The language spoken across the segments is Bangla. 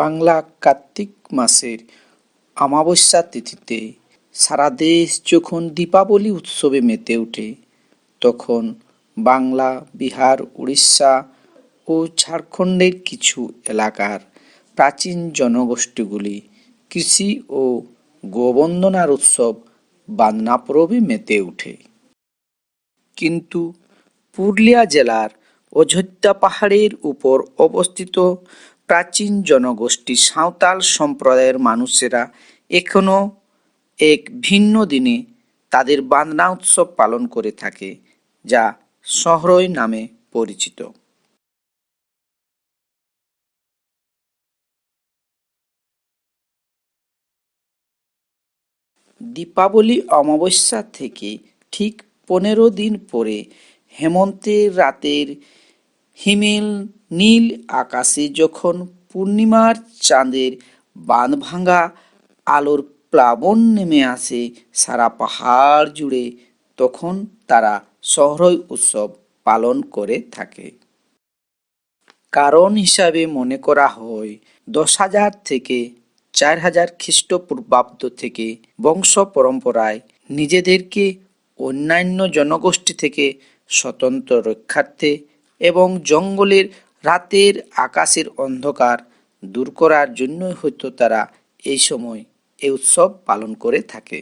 বাংলা কার্তিক মাসের অমাবস্যা তিথিতে সারা দেশ যখন দীপাবলি উৎসবে মেতে ওঠে, তখন বাংলা, বিহার, উড়িষ্যা ও ঝাড়খণ্ডের কিছু এলাকার প্রাচীন জনগোষ্ঠীগুলি কৃষি ও গোবন্দনার উৎসব বাদনা পরবে মেতে ওঠে। কিন্তু পুরুলিয়া জেলার অযোধ্যা পাহাড়ের উপর অবস্থিত প্রাচীন জনগোষ্ঠী সাঁওতাল সম্প্রদায়ের মানুষেরা এখনও এক ভিন্ন দিনে তাদের বান্দনা উৎসব পালন করে থাকে, যা সহরই নামে পরিচিত। দীপাবলি অমাবস্যা থেকে ঠিক পনেরো দিন পরে হেমন্তের রাতের হিমেল নীল আকাশে যখন পূর্ণিমার চাঁদের বাঁধ ভাঙা আলোর প্লাবন নেমে আসে সারা পাহাড় জুড়ে, তখন তারা সহরই উৎসব পালন করে থাকে। কারণ হিসাবে মনে করা হয়, দশ হাজার থেকে চার হাজার খ্রিস্টপূর্বাব্দ থেকে বংশ পরম্পরায় নিজেদেরকে অন্যান্য জনগোষ্ঠী থেকে স্বতন্ত্র রক্ষার্থে এবং জঙ্গলের রাতের আকাশের অন্ধকার দূর করার জন্যই হয়তো তারা এই সময় এই উৎসব পালন করে থাকে।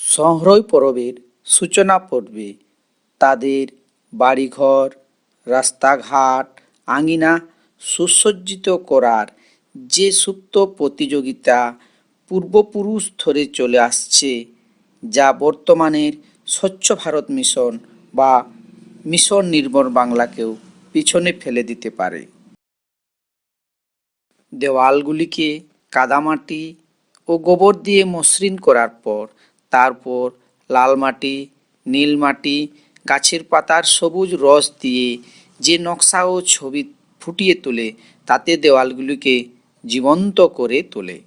সহরই পরবের সূচনা পর্বে তাদের বাড়িঘর, রাস্তাঘাট, আঙিনা সুসজ্জিত করার যে সুপ্ত প্রতিযোগিতা পূর্বপুরুষ ধরে চলে আসছে, যা বর্তমানের স্বচ্ছ ভারত মিশন বা মিশন নির্ভর বাংলাকেও পিছনে ফেলে দিতে পারে। দেওয়ালগুলিকে কাদামাটি ও গোবর দিয়ে মসৃণ করার পর তারপর লাল মাটি, নীল মাটি, গাছের পাতার সবুজ রস দিয়ে যে নকশা ও ছবি ফুটিয়ে তোলে, তাতে দেওয়ালগুলিকে জীবন্ত করে তোলে।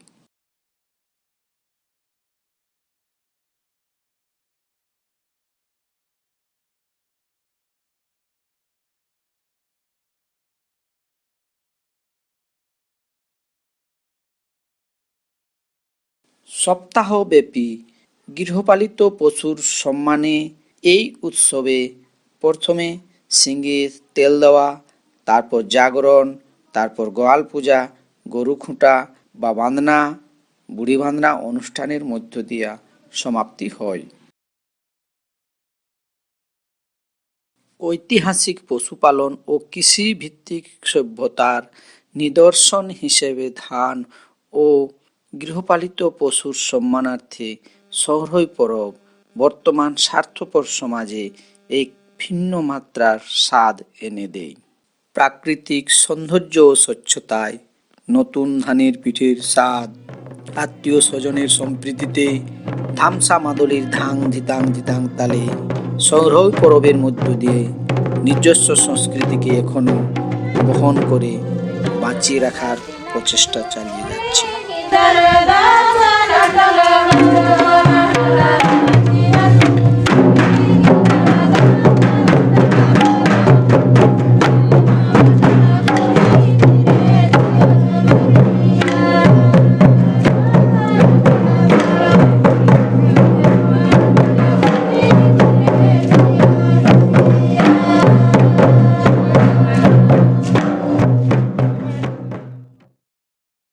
সপ্তাহব্যাপী গৃহপালিত পশুর সম্মানে এই উৎসবে প্রথমে সিঙ্গে তেল দেওয়া, তারপর জাগরণ, তারপর গোয়াল পূজা, গরু খুঁটা বা বাঁধনা, বুড়ি বাঁধনা অনুষ্ঠানের মধ্য দিয়া সমাপ্তি হয়। ঐতিহাসিক পশুপালন ও কৃষিভিত্তিক সভ্যতার নিদর্শন হিসেবে ধান ও গৃহপালিত পশুর সম্মানার্থে সহরই পরব। বর্তমান স্বার্থপর সমাজে এক ভিন্ন মাত্রার স্বাদ এনে দেয়। প্রাকৃতিক সৌন্দর্য ও স্বচ্ছতায় নতুন ধানের পিঠের স্বাদ, আত্মীয় স্বজনের সম্প্রীতিতে ধামসা মাদলির ধাং ধিতাং ধিতাং তালে সৌরভ পরবের মধ্য দিয়ে নিজস্ব সংস্কৃতিকে এখনও বহন করে বাঁচিয়ে রাখার প্রচেষ্টা চালিয়ে যাচ্ছে। ದರದ